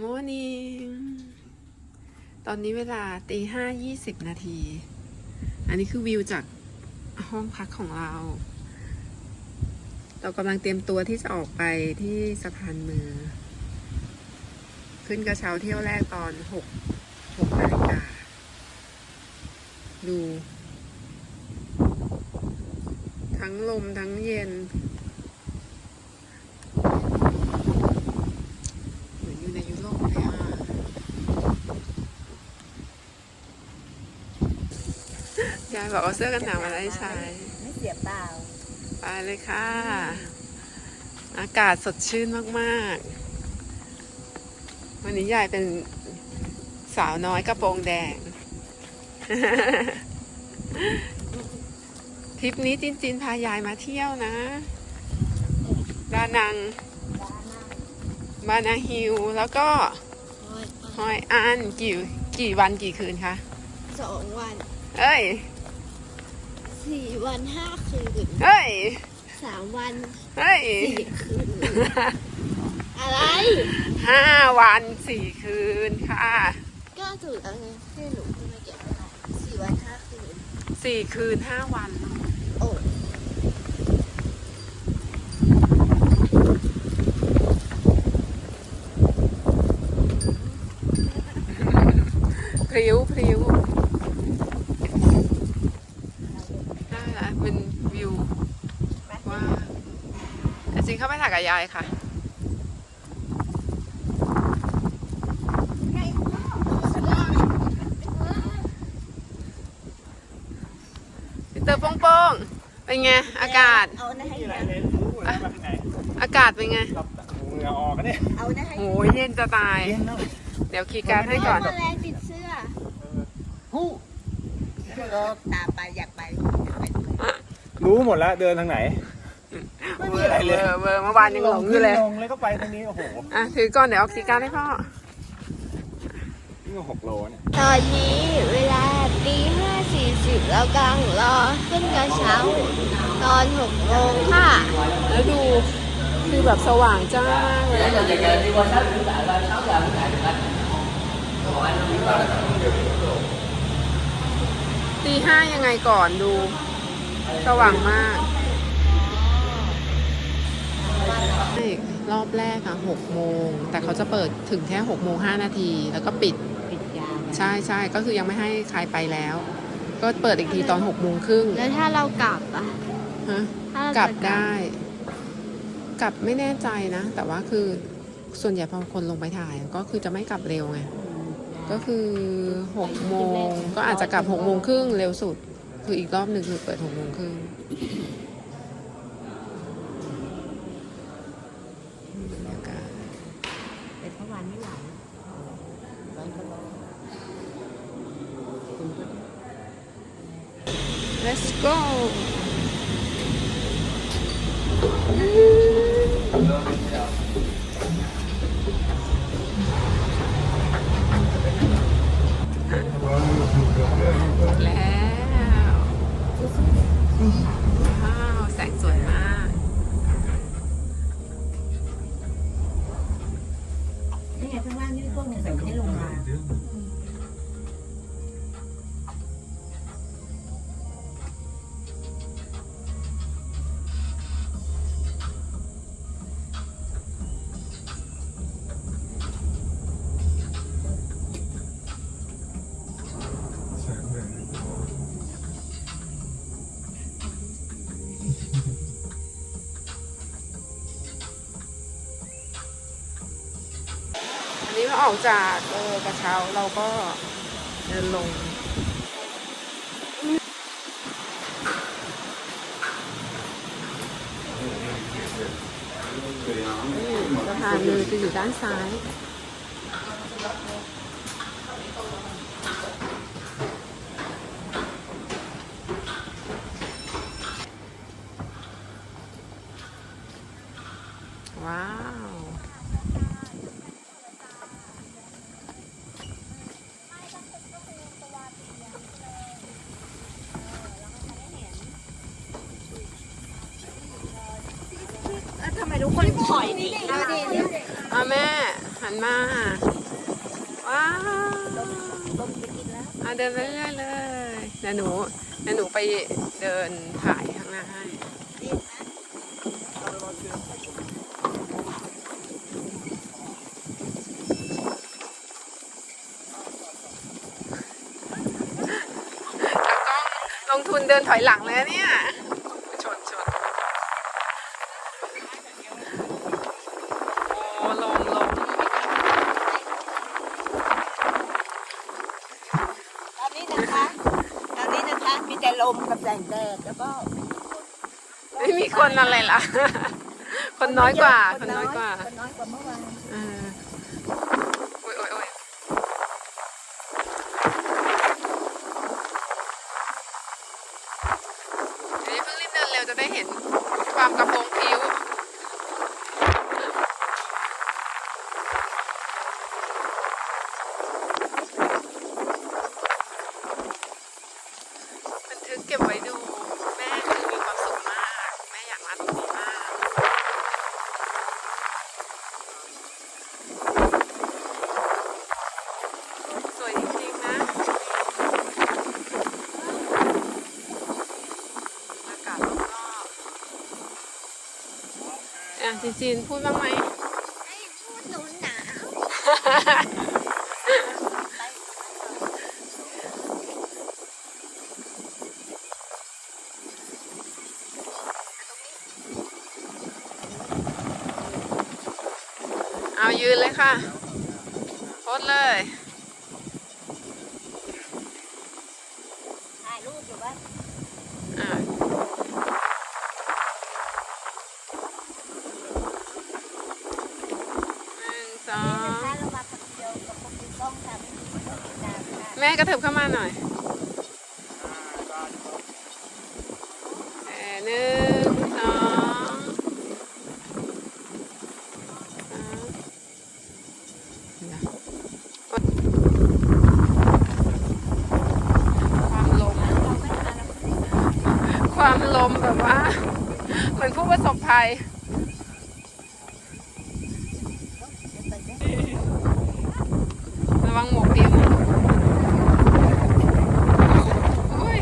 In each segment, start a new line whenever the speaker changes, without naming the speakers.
morning ตอนนี้เวลาตีห้ายี่สิบนาที อันนี้คือวิวจากห้องพักของเรา เรากำลังเตรียมตัวที่จะออกไปที่สะพานมือ ขึ้นกระเช้าเที่ยวแรกตอนหกหกนาฬิกา ดู ทั้งลมทั้งเย็น เหมือนอยู่ในยุโรปเลยอะ ยายบอกเอาเสื้อกันหนาวมาให้ใช้
ไม่เสียเปล่า
ไปเลยค่ะ อากาศสดชื่นมากๆ วันนี้ยายเป็นสาวน้อยกระโปรงแดง ทริปนี้จินจินพายายมาเที่ยวนะดานัง บานาฮิลแล้วก็ฮอยอันกี่กี่วันกี่คืนคะ
สองวัน
เอ้ย
สี่วันห้าคืน
เอ้ย
สามวัน
เฮ้ย
สี่คืน อะไร
ห้าวันสี่คืนค่ะ
ก็ถูกแล้วไงที่หนูพูดเมื่อกี้สี่วันห้าคืน
สี่คืนห้าวัน
โอ้
พริ้วพริ้วได้ละเป็นวิวว่าแต่จริงเข้าไปถ่าย กับยายค่ะพี่เตอร์โป้งๆเป็นไง อากาศ
เอานะให้
นี่อะไร
นะ
เลยรู้เลยมาที่ไหน
อากาศเป็นไง
หลับตาเหงื่อออกกันเนี่ย
เอานะให้
โหเย็นจะตาย
เย็นเนาะ
เดี๋ยวคีย์การ์ดให้ก่อน
แมลงติดเสื้อ
ฮู้
ตามไปอยากไปอยากไป
รู้หมดแล้วเดินทางไหน ไม่มีอะไรเลย
เวอร์เวอร์เมื่อวานยังหลงอยู่เลย
ลงเลยก็ไปทางนี้โอ้โห
อะถือก่อนเดี๋ยวเอาคีย์การ์ดให้พ่อ
นี่ก็หกโลเนี่ย
ตอนนี้เวลาตีห้าสี่สิบแล้วกำลังรอขึ้นกระเช้า ตอนหกโมงค่ะ
แล้วดูคือแบบสว่างจ้ามากเลยตีห้ายังไงก่อนดู สว่างมาก รอบแรกอะหกโมง แต่เขาจะเปิดถึงแค่หกโมงห้านาที แล้วก็ปิด
ปิดยาว
ใช่ใช่ก็คือยังไม่ให้ใครไปแล้ว ก็เปิดอีกทีตอนหกโมงครึ่ง
แล้วถ้าเรากลับอะ
ฮะ
ถ้าเรา
กลับ
จะ
ได้ กลับไม่แน่ใจนะ แต่ว่าคือส่วนใหญ่พอคนลงไปถ่าย ก็คือจะไม่กลับเร็วไง ก็คือหกโมงก็อาจจะกลับหกโมงครึ่งเร็วสุด คืออีกรอบหนึ่งคือเปิดหกโมงครึ่ง
อันนี้เรา
อกจากเออกระเช้าเราก็เดินลง นี่สะพานมือจะอยู่ด้านซ้าย ว้าว
ทำไมทุกคนถอยหนีเอาดิ
อะแม่หันานมาก ว้าว
ลมจะกินแล้ว
อะเดินไปเรื่อยๆเลยเดี๋ยวหนูเดี๋ยวหนูไปเดินถ่ายข้างหน้าให้
เรียกนะ
ลงทุนเดินถอยหลังเลยนะเนี่ย ชนชนโอ้ลงลง
ตอนนี้นะคะ ตอนนี้นะคะ มีแต่ลม กับแสงแดดแล้วก็
ไม่มีคนอะไรล่ะ คนน้อยกว่า คนน้อยกว่า
คนน้อยกว่าเมื่อวาน
เออโอ้ยโอ้ยโอ้ยเดี๋ยวเพิ่งรีบเดินเร็วจะได้เห็นความกระโปรงผิว บันทึกเก็บไว้ดู แม่คือมีความสุขมาก แม่อยากมาตรงนี้มาก สวยจริงๆนะ อากาศรอบ จีจีนพูดบ้างไหม
พูดหนูหนาว
เอายืนเลยค่ะโพสเลย
รูปอยู่ว่า
อะหนึ่งสอ
นี่นะ
ง
คะเรามาคนเดียวกับคนที่กล้องทำให้ดูก็ติดตามค่ะ
แม่กระเถิบเข้ามาหน่อยเอ่อหนึ่งสองความลม ความลมแบบว่า เหมือนผู้ประสบภัย ระวังหมวกปิวอุ้ย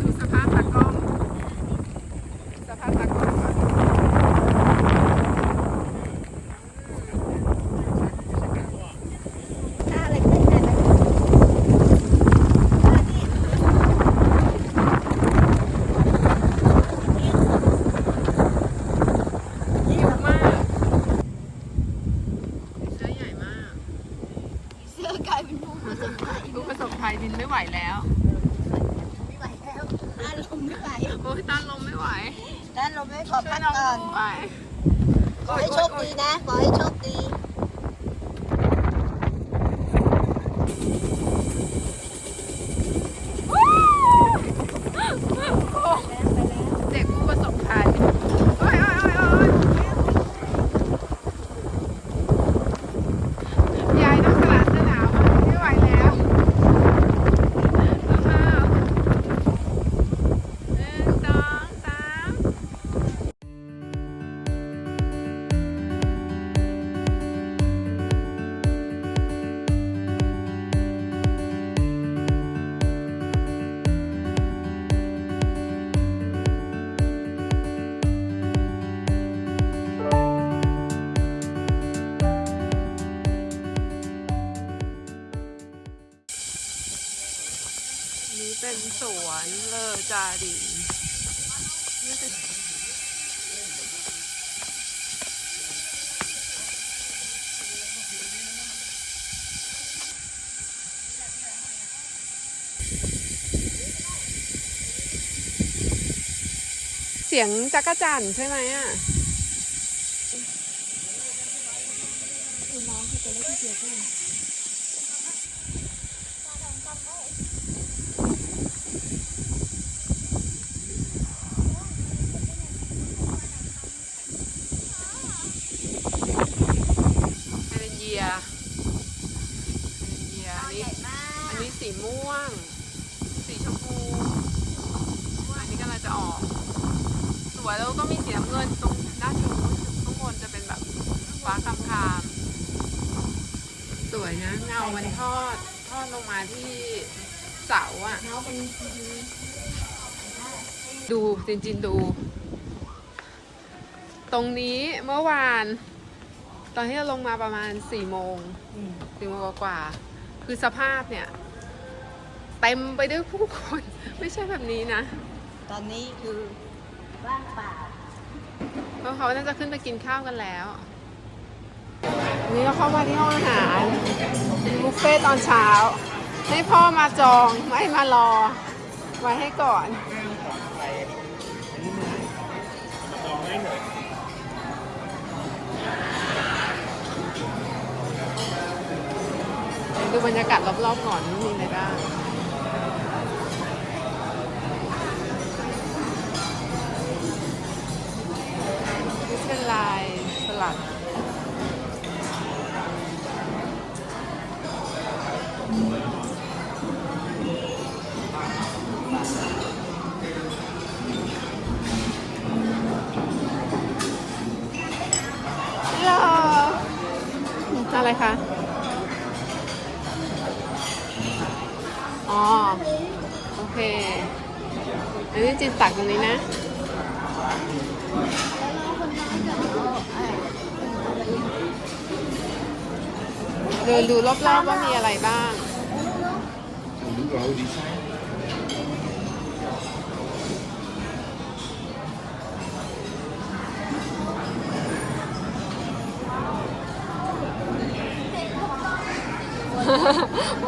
ดูสภาพตากล้อง สภาพตากล้องก่อน
ถ้าอะไรขึ้นได้ไหมอ่านี่
หิวมาก เสื้อใหญ่มาก
เสื้อกลายเป็นผู้ประสบภัย
ผู้ประสบภัยบินไม่ไหวแล้ว
ไม่ไหวแล้วต้านลมไม่ไหว
โอ้ยต้านลมไม่ไหว
ต้านลมไม่ขอ
ช่ว
พั
ย
ก
น้อง
ก่อน
ด้วย
ขอให้โชคดีนะ ขอให้โชคดี
จารีนี่เป็นเสียงจักรจันทร์ใช่ไหมอะเอเรนเยียเอเรนเยียอันนี้ อันนี้สีม่วง สีชมพู อันนี้กำลังจะออก วยแล้วก็มีสีน้ำเงินตรงด้านนู้นข้างบนจะเป็นแบบฟ้าคำคามสวยนะ เงามันทอดทอดลงมาที่เสาอะ
เท้าเป็น
ดูจริงๆดู ตรงนี้เมื่อวาน ตอนที่เราลงมาประมาณสี่โมงสี่โมงกว่าๆคือสภาพเนี่ย เต็มไปด้วยผู้คน ไม่ใช่แบบนี้นะ
ตอนนี้คือ ว่างเปล่า
เพราะเขาน่าจะขึ้นไปกินข้าวกันแล้ววันนี้เราเข้ามาที่ห้องอาหารบุฟเฟ่ตอนเช้า ให้พ่อมาจองไม่มารอ ไว้ให้ก่อนดูบรรยากาศรอบๆก่อนมีอะไรบ้าง อะไรคะ อ๋อ โอเค อันนี้จินตักตรงนี้นะเดินดูรอบๆว่ามีอะไรบ้าง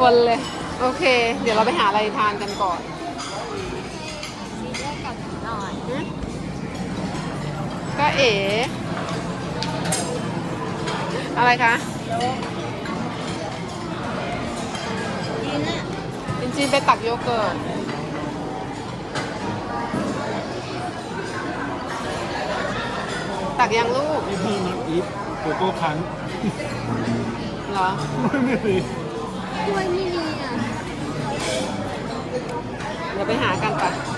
วนเลย โอเค เดี๋ยวเราไปหาอะไรทานกันก่อน
ซีเรียสกับหนูหน่อย
ก็เอ๋อะไรคะ
ยืนอะ
จริงๆไปตักโยเกิร์ตตักยังลูก
พี่พี่นิดอีฟโกโก้คัน
เหรอ
ไม่มี
ล้วยไม่มีอะ
เดี๋ยวไปหากันปะ
เ